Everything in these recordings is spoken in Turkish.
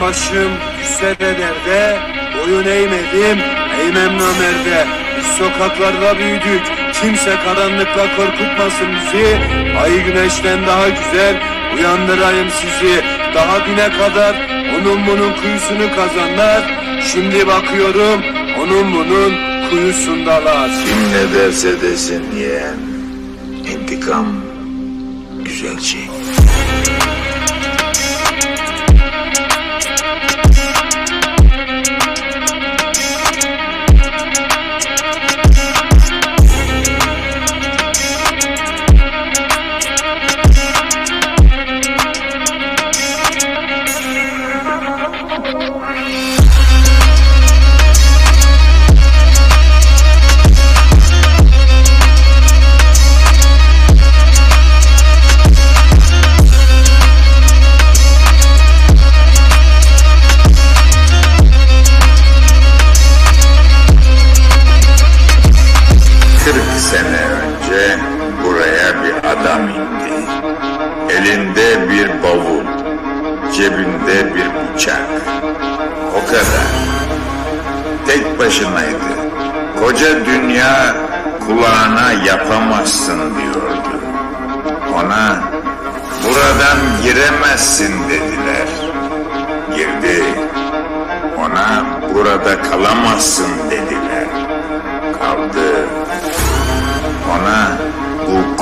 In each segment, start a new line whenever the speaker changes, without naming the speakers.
Başım düşse de derde, boyun eğmedim, eğmem namerde. Biz sokaklarda büyüdük, kimse karanlıkla korkutmasın bizi. Ay güneşten daha güzel, uyandırayım sizi. Daha düne kadar onun bunun kuyusunu kazanlar. Şimdi bakıyorum, onun bunun kuyusundalar.
Kim ne derse desin yeğen. İntikam güzel şey. Adam indi. Elinde bir bavul, cebinde bir bıçak. O kadar. Tek başınaydı. Koca dünya kulağına yapamazsın diyordu. Ona buradan giremezsin dediler. Girdi. Ona burada kalamazsın dediler. Kaldı. Ona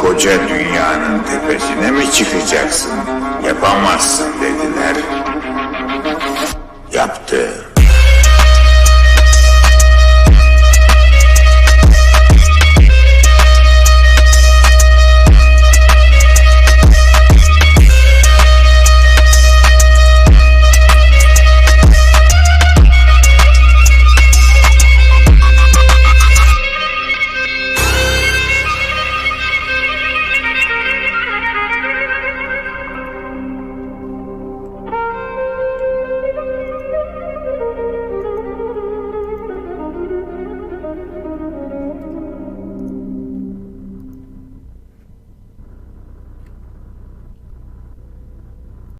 koca dünyanın tepesine mi çıkacaksın? Yapamazsın.